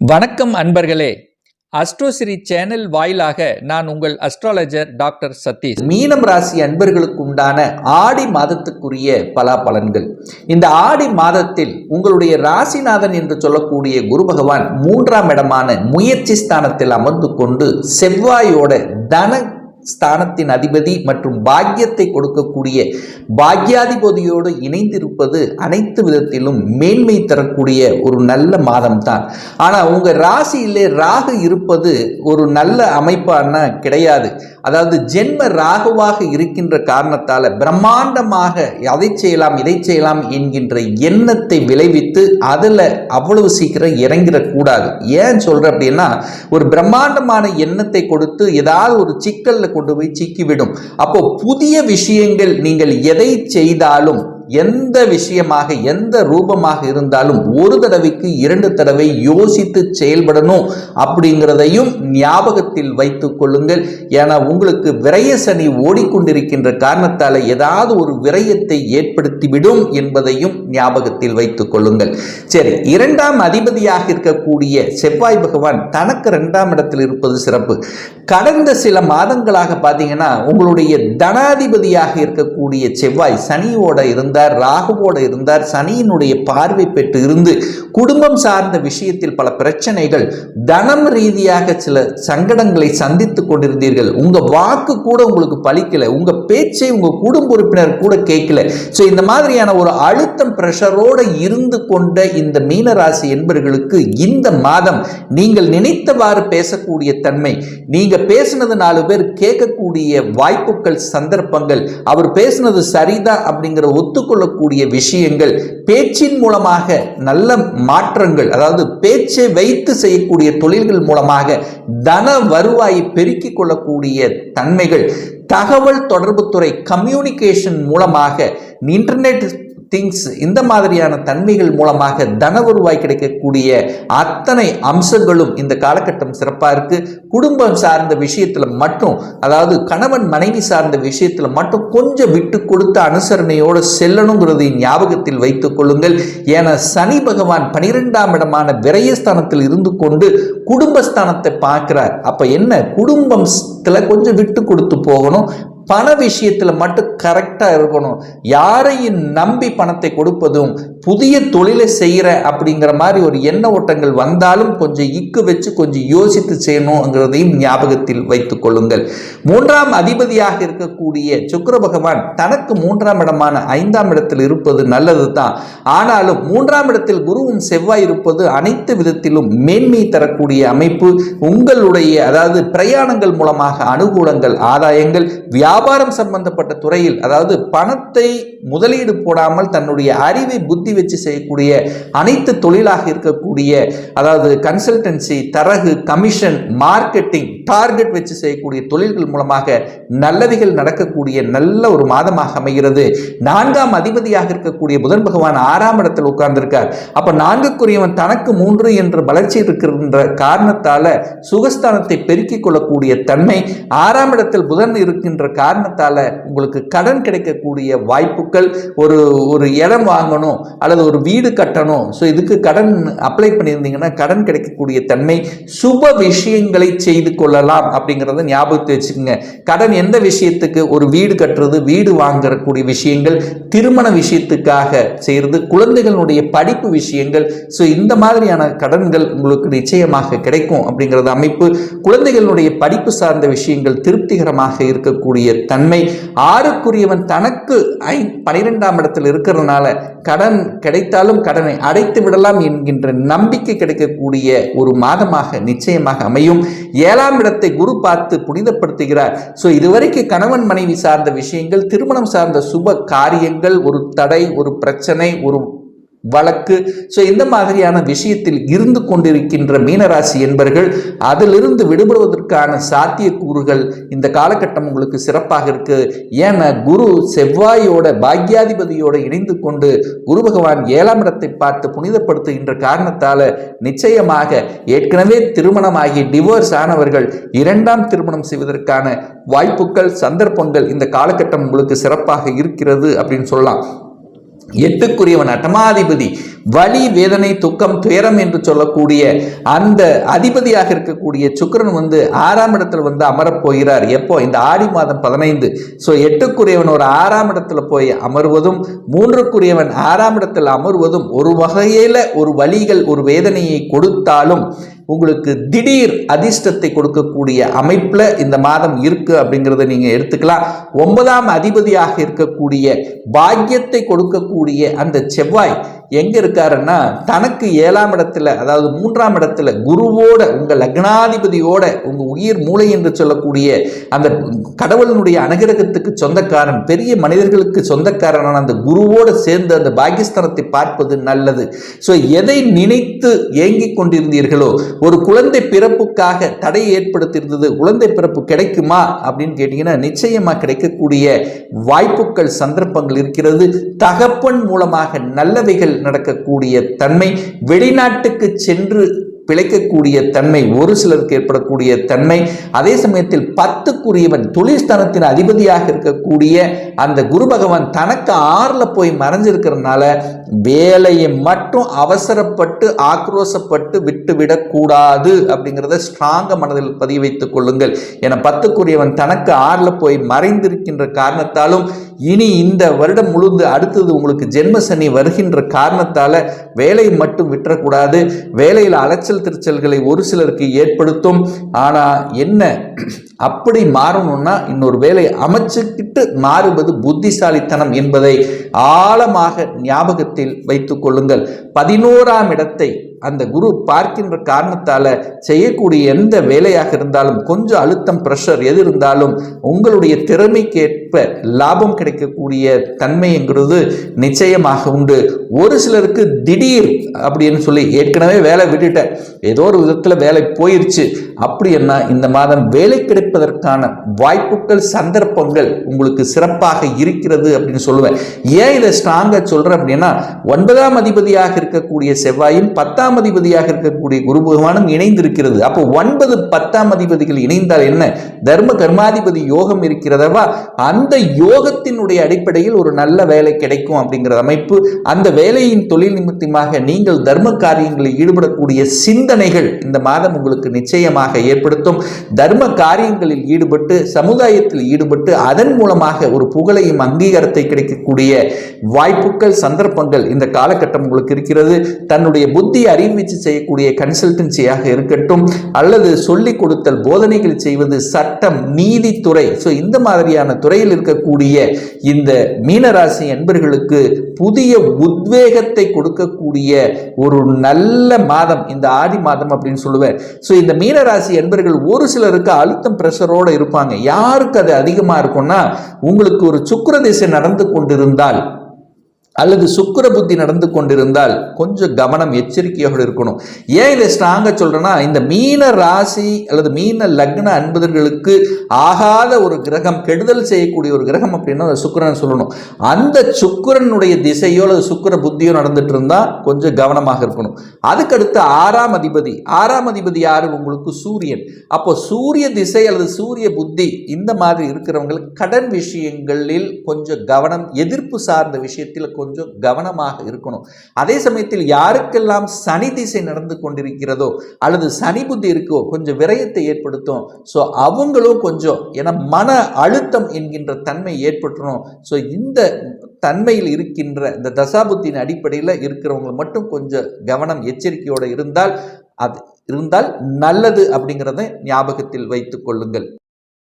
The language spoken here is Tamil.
வணக்கம் அன்பர்களே. அஸ்ட்ரோசிரி சேனல் வாயிலாக நான் உங்கள் அஸ்ட்ராலஜர் டாக்டர் சதீஷ். மீனம் ராசி அன்பர்களுக்கு உண்டான ஆடி மாதத்துக்குரிய பலாபலன்கள். இந்த ஆடி மாதத்தில் உங்களுடைய ராசிநாதன் என்று சொல்லக்கூடிய குரு பகவான் மூன்றாம் இடமான முயற்சி ஸ்தானத்தில் அமர்ந்து கொண்டு செவ்வாயோட தன ஸ்தானத்தின் அதிபதி மற்றும் பாக்கியத்தை கொடுக்கக்கூடிய பாக்யாதிபதியோடு இணைந்திருப்பது அனைத்து விதத்திலும் மேன்மை தரக்கூடிய ஒரு நல்ல மாதம் தான் ஆனால் உங்கள் ராசியிலே ராகு இருப்பது ஒரு நல்ல அமைப்பான கிடையாது. அதாவது ஜென்ம ராகுவாக இருக்கின்ற காரணத்தால் பிரம்மாண்டமாக அதை செய்யலாம் இதை செய்யலாம் என்கின்ற எண்ணத்தை விளைவித்து அதில் அவ்வளவு சீக்கிரம் இறங்கிடக்கூடாது. ஏன் சொல்கிறேன் அப்படின்னா ஒரு பிரம்மாண்டமான எண்ணத்தை கொடுத்து ஏதாவது ஒரு சிக்கலில் கொண்டு போய் சிக்கிவிடும். அப்போ புதிய விஷயங்கள் நீங்கள் எதை செய்தாலும் எந்த விஷயமாக எந்த ரூபமாக இருந்தாலும் ஒரு தடவைக்கு இரண்டு தடவை யோசித்து செயல்படணும் அப்படிங்கிறதையும் ஞாபகத்தில் வைத்துக் கொள்ளுங்கள். ஏன்னா உங்களுக்கு விரய சனி ஓடிக்கொண்டிருக்கின்ற காரணத்தால் ஏதாவது ஒரு விரயத்தை ஏற்படுத்திவிடும் என்பதையும் ஞாபகத்தில் வைத்துக் கொள்ளுங்கள். சரி இரண்டாம் அதிபதியாக இருக்கக்கூடிய செவ்வாய் பகவான் தனக்கு இரண்டாம் இடத்தில் இருப்பது சிறப்பு. கடந்த சில மாதங்களாக பார்த்தீங்கன்னா உங்களுடைய தனாதிபதியாக இருக்கக்கூடிய செவ்வாய் சனியோட இருந்தால் இருந்தார் ராகுவோட இருந்தார் சனியினுடைய பார்வை பெற்று இருந்து குடும்பம் சார்ந்த விஷயத்தில் பல பிரச்சனைகள் தனம் ரீதியாக சில சங்கடங்களை சந்தித்து கொண்டிருந்தீர்கள். உங்க வாக்கு கூட உங்களுக்கு பலிக்கல. உங்க பேச்சை உங்க குடும்ப உறுப்பினர் கூட கேட்கல. ஸோ இந்த மாதிரியான ஒரு அழுத்தம் பிரஷரோட இருந்து கொண்ட இந்த மீனராசி என்பர்களுக்கு இந்த மாதம் நீங்கள் நினைத்தவாறு பேசக்கூடிய தன்மை நீங்க பேசினது நாலு பேர் கேட்கக்கூடிய வாய்ப்புகள் சந்தர்ப்பங்கள் அவர் பேசினது சரிதான் அப்படிங்கிற ஒத்துக்க கொள்ளக்கூடிய விஷயங்கள் பேச்சின் மூலமாக நல்ல மாற்றங்கள் அதாவது பேச்சை வைத்து செய்யக்கூடிய தொழில்கள் மூலமாக தன வருவாயை பெருக்கிக் கொள்ளக்கூடிய தன்மைகள் தகவல் தொடர்புத்துறை கம்யூனிகேஷன் மூலமாக இன்டர்நெட் திங்ஸ் இந்த மாதிரியான தன்மைகள் மூலமாக தன வருவாய் கிடைக்கக்கூடிய அத்தனை அம்சங்களும் இந்த காலகட்டம் சிறப்பாக இருக்குது குடும்பம் சார்ந்த விஷயத்தில் மட்டும் அதாவது கணவன் மனைவி சார்ந்த விஷயத்தில் மட்டும் கொஞ்சம் விட்டு கொடுத்த அனுசரணையோடு செல்லணுங்கிறதை ஞாபகத்தில் வைத்துக் கொள்ளுங்கள். ஏன்னா சனி பகவான் பனிரெண்டாம் இடமான விரயஸ்தானத்தில் இருந்து கொண்டு குடும்பஸ்தானத்தை பார்க்கிறார். அப்போ என்ன? குடும்பத்தில் கொஞ்சம் விட்டு கொடுத்து போகணும். பண விஷயத்தில் மட்டும் கரெக்டாக இருக்கணும். யாரையும் நம்பி பணத்தை கொடுப்பதும் புதிய தொழிலை செய்கிற அப்படிங்கிற மாதிரி ஒரு எண்ண ஓட்டங்கள் வந்தாலும் கொஞ்சம் இக்கு வச்சு கொஞ்சம் யோசித்து செய்யணுங்கிறதையும் ஞாபகத்தில் வைத்துக் கொள்ளுங்கள். மூன்றாம் அதிபதியாக இருக்கக்கூடிய சுக்கர பகவான் தனக்கு மூன்றாம் இடமான ஐந்தாம் இடத்தில் இருப்பது நல்லது தான் ஆனாலும் மூன்றாம் இடத்தில் குருவும் செவ்வாய் இருப்பது அனைத்து விதத்திலும் மேன்மை தரக்கூடிய அமைப்பு. உங்களுடைய அதாவது பிரயாணங்கள் மூலமாக அனுகூலங்கள் ஆதாயங்கள் வியா வியாபாரம் சம்பந்தப்பட்ட துறையில் அதாவது பணத்தை முதலீடு போடாமல் தன்னுடைய அறிவை புத்தி வச்சு செய்யக்கூடிய அனைத்து தொழிலாக இருக்கக்கூடிய அதாவது கன்சல்டன்சி தரகு கமிஷன் மார்க்கெட்டிங் டார்கெட் வச்சு செய்யக்கூடிய தொழில்கள் மூலமாக நல்லவைகள் நடக்கக்கூடிய நல்ல ஒரு மாதமாக அமைகிறது. நான்காம் அதிபதியாக இருக்கக்கூடிய புதன் பகவான் ஆறாம் இடத்தில் உட்கார்ந்திருக்கார். அப்ப நான்குக்குரியவன் தனக்கு மூன்று என்ற வளர்ச்சி இருக்கின்ற காரணத்தால சுகஸ்தானத்தை பெருக்கிக் கொள்ளக்கூடிய தன்மை ஆறாம் இடத்தில் புதன் இருக்கின்ற காரணத்தால் உங்களுக்கு கடன் கிடைக்கக்கூடிய வாய்ப்புகள் ஒரு ஒரு இடம் வாங்கணும் அல்லது ஒரு வீடு கட்டணும். ஸோ இதுக்கு கடன் அப்ளை பண்ணியிருந்தீங்கன்னா கடன் கிடைக்கக்கூடிய தன்மை சுப விஷயங்களை செய்து கொள்ளலாம் அப்படிங்கிறத ஞாபகத்தை வச்சுக்கோங்க. கடன் எந்த விஷயத்துக்கு? ஒரு வீடு கட்டுறது வீடு வாங்கக்கூடிய விஷயங்கள் திருமண விஷயத்துக்காக செய்கிறது குழந்தைகளுடைய படிப்பு விஷயங்கள். ஸோ இந்த மாதிரியான கடன்கள் உங்களுக்கு நிச்சயமாக கிடைக்கும் அப்படிங்கிறது அமைப்பு. குழந்தைகளுடைய படிப்பு சார்ந்த விஷயங்கள் திருப்திகரமாக இருக்கக்கூடிய தன்மை. ஆறுக்குரியவன் தனக்கு ஐ பனிரெண்டாம் இடத்தில் இருக்கிறதுனால கடன் கிடைத்தாலும் கடனை அடைத்து விடலாம் என்கின்ற நம்பிக்கை கிடைக்கக்கூடிய ஒரு மாதமாக நிச்சயமாக அமையும். ஏழாம் இடத்தை குரு பார்த்து புனிதப்படுத்துகிறார். ஸோ இதுவரைக்கும் கணவன் மனைவி சார்ந்த விஷயங்கள் திருமணம் சார்ந்த சுப காரியங்கள் ஒரு தடை ஒரு பிரச்சனை ஒரு வழக்கு. ஸோ இந்த மாதிரியான விஷயத்தில் இருந்து கொண்டிருக்கின்ற மீனராசி என்பர்கள் அதிலிருந்து விடுபடுவதற்கான சாத்தியக்கூறுகள் இந்த காலகட்டம் உங்களுக்கு சிறப்பாக இருக்கு. ஏன்னா குரு செவ்வாயோட பாக்யாதிபதியோட இணைந்து கொண்டு குரு பகவான் ஏழாம் இடத்தை பார்த்து புனிதப்படுத்துகின்ற காரணத்தால நிச்சயமாக ஏற்கனவே திருமணமாகி டிவோர்ஸ் ஆனவர்கள் இரண்டாம் திருமணம் செய்வதற்கான வாய்ப்புகள் சந்தர்ப்பங்கள் இந்த காலகட்டம் உங்களுக்கு சிறப்பாக இருக்கிறது அப்படின்னு சொல்லலாம். எட்டுக்குரியவன் அட்டமாதிபதி வலி வேதனை துக்கம் துயரம் என்று சொல்லக்கூடிய அந்த அதிபதியாக இருக்கக்கூடிய சுக்கிரன் வந்து ஆறாம் இடத்துல வந்து அமரப் போகிறார். எப்போ? இந்த ஆடி மாதம் பதினைந்து. ஸோ எட்டுக்குரியவன் ஒரு ஆறாம் இடத்துல போய் அமர்வதும் மூன்றுக்குரியவன் ஆறாம் இடத்தில் அமர்வதும் ஒரு வகையில் ஒரு வழிகள் ஒரு வேதனையை கொடுத்தாலும் உங்களுக்கு திடீர் அதிர்ஷ்டத்தை கொடுக்கக்கூடிய அமைப்பில் இந்த மாதம் இருக்கு அப்படிங்கிறத நீங்கள் எடுத்துக்கலாம். ஒன்பதாம் அதிபதியாக இருக்கக்கூடிய பாக்கியத்தை கொடுக்கக்கூடிய அந்த செவ்வாய் எங்க இருக்காருன்னா தனக்கு ஏழாம் இடத்துல அதாவது மூன்றாம் இடத்துல குருவோட உங்க லக்னாதிபதியோட உங்க உயிர் மூளை என்று சொல்லக்கூடிய அந்த கடவுளினுடைய அனுகிரகத்துக்கு சொந்தக்காரன் பெரிய மனிதர்களுக்கு சொந்தக்காரனான அந்த குருவோட சேர்ந்து அந்த பாகிஸ்தானத்தை பார்ப்பது நல்லது. ஸோ எதை நினைத்து ஏங்கிக் கொண்டிருந்தீர்களோ ஒரு குழந்தை பிறப்புக்காக தடை ஏற்படுத்தியிருந்தது குழந்தை பிறப்பு கிடைக்குமா அப்படின்னு கேட்டீங்கன்னா நிச்சயமா கிடைக்கக்கூடிய வாய்ப்புகள் சந்தர்ப்பங்கள் இருக்கிறது. தகப்பன் மூலமாக நல்லவைகள் நடக்கக்கூடிய தன்மை வெளிநாட்டுக்கு சென்று பிழைக்கக்கூடிய தன்மை ஒரு சிலருக்கு ஏற்படக்கூடிய தன்மை அதே சமயத்தில் பத்துக்குரியவன் தொழில்ஸ்தானத்தின் அதிபதியாக இருக்கக்கூடிய அந்த குரு பகவான் தனக்கு ஆறில் போய் மறைஞ்சிருக்கிறதுனால வேலையை மட்டும் அவசரப்பட்டு ஆக்ரோசப்பட்டு விட்டுவிடக்கூடாது அப்படிங்கிறத ஸ்ட்ராங்க மனதில் பதிய வைத்துக் கொள்ளுங்கள். என பத்துக்குரியவன் தனக்கு ஆறில் போய் மறைந்திருக்கின்ற காரணத்தாலும் இனி இந்த வருடம் முழுந்து அடுத்தது உங்களுக்கு ஜென்ம சனி வருகின்ற காரணத்தால வேலையை மட்டும் விட்டுறக்கூடாது. வேலையில் அலைச்சல் திருச்சல்களை ஒரு சிலருக்கு ஏற்படுத்தும். ஆனா என்ன அப்படி மாறணும்னா இன்னொரு வேலையை அமைச்சுக்கிட்டு மாறுவது புத்திசாலித்தனம் என்பதை ஆழமாக ஞாபகத்தில் வைத்துக் கொள்ளுங்கள். பதினோராம் இடத்தை அந்த குரு பார்க்கின்ற காரணத்தால் செய்யக்கூடிய எந்த வேலையாக இருந்தாலும் கொஞ்சம் அழுத்தம் ப்ரெஷர் எது இருந்தாலும் உங்களுடைய திறமைக்கேற்ப லாபம் கிடைக்கக்கூடிய தன்மைங்கிறது நிச்சயமாக உண்டு. ஒரு சிலருக்கு திடீர் அப்படின்னு சொல்லி ஏற்கனவே வேலை விட்டுட்டேன். ஏதோ ஒரு விதத்தில் வேலை போயிருச்சு. அப்படின்னா இந்த மாதம் வேலை கிடைப்பதற்கான வாய்ப்புகள் சந்தர்ப்பங்கள் உங்களுக்கு சிறப்பாக இருக்கிறது அப்படின்னு சொல்லுவேன். ஏன் இதை ஸ்ட்ராங்காக சொல்கிறேன் அப்படின்னா ஒன்பதாம் அதிபதியாக இருக்கக்கூடிய செவ்வாயும் பத்தாம் பத்தாம் அதிபதியாக இருக்கக்கூடிய குரு பகவானும் இணைந்திருக்கிறது. அப்போ ஒன்பது பத்தாம் அதிபதிகள் இணைந்தால் என்ன? தர்ம கர்மாதிபதி யோகம் இருக்கிறதவா அந்த யோகத்தினுடைய அடிப்படையில் ஒரு நல்ல வேலை கிடைக்கும் அப்படிங்கிற அமைப்பு. அந்த வேலையின் தொழில் நிமித்தமாக நீங்கள் தர்ம காரியங்களில் ஈடுபடக்கூடிய சிந்தனைகள் இந்த மாதம் உங்களுக்கு நிச்சயமாக ஏற்படுத்தும். தர்ம காரியங்களில் ஈடுபட்டு சமுதாயத்தில் ஈடுபட்டு அதன் மூலமாக ஒரு புகழையும் அங்கீகாரத்தை கிடைக்கக்கூடிய வாய்ப்புகள் சந்தர்ப்பங்கள் இந்த காலகட்டம் உங்களுக்கு இருக்கிறது. தன்னுடைய புத்தி அறிவிச்சு செய்யக்கூடிய கன்சல்டன்சியாக இருக்கட்டும் அல்லது சொல்லிக் கொடுத்தல் போதனைகள் செய்வது சட்டம் நீதித்துறை. ஸோ இந்த மாதிரியான துறையில் இருக்கக்கூடிய இந்த மீனராசி என்பர்களுக்கு புதிய உத்வேகத்தை கொடுக்கக்கூடிய ஒரு நல்ல மாதம் இந்த ஆடி மாதம் அப்படின்னு சொல்லுவேன். ஸோ இந்த மீனராசி என்பர்கள் ஒரு சிலருக்கு அழுத்தம் ப்ரெஷரோடு இருப்பாங்க. யாருக்கு அது அதிகமாக இருக்கும்னா உங்களுக்கு ஒரு சுக்கர திசை நடந்து கொண்டிருந்தால் அல்லது சுக்கிர புத்தி நடந்து கொண்டிருந்தால் கொஞ்சம் கவனம் எச்சரிக்கையோடு இருக்கணும். ஏன் இதை ஸ்ட்ராங்காக சொல்கிறேன்னா இந்த மீன ராசி அல்லது மீன லக்ன அன்பதர்களுக்கு ஆகாத ஒரு கிரகம் கெடுதல் செய்யக்கூடிய ஒரு கிரகம் அப்படின்னா அந்த சுக்கரன் சொல்லணும். அந்த சுக்கிரனுடைய திசையோ அல்லது சுக்கிர புத்தியோ நடந்துட்டு இருந்தால் கொஞ்சம் கவனமாக இருக்கணும். அதுக்கடுத்து ஆறாம் அதிபதி. ஆறாம் அதிபதி யாரு? உங்களுக்கு சூரியன். அப்போ சூரிய திசை அல்லது சூரிய புத்தி இந்த மாதிரி இருக்கிறவங்களுக்கு கடன் விஷயங்களில் கொஞ்சம் கவனம் எதிர்ப்பு சார்ந்த விஷயத்தில் கொஞ்சம் கொஞ்சம் கவனமாக இருக்கணும். அதே சமயத்தில் யாருக்கெல்லாம் சனி திசை நடந்து கொண்டிருக்கிறதோ அல்லது சனி புத்தி இருக்கோ கொஞ்சம் விரயத்தை ஏற்படுத்தும். ஸோ அவங்களும் கொஞ்சம் ஏன்னா மன அழுத்தம் என்கின்ற தன்மை ஏற்பட்டுரும். ஸோ இந்த தன்மையில் இருக்கின்ற இந்த தசாபுத்தின் அடிப்படையில் இருக்கிறவங்க மட்டும் கொஞ்சம் கவனம் எச்சரிக்கையோடு இருந்தால் அது இருந்தால் நல்லது அப்படிங்கிறத ஞாபகத்தில் வைத்துக் கொள்ளுங்கள்.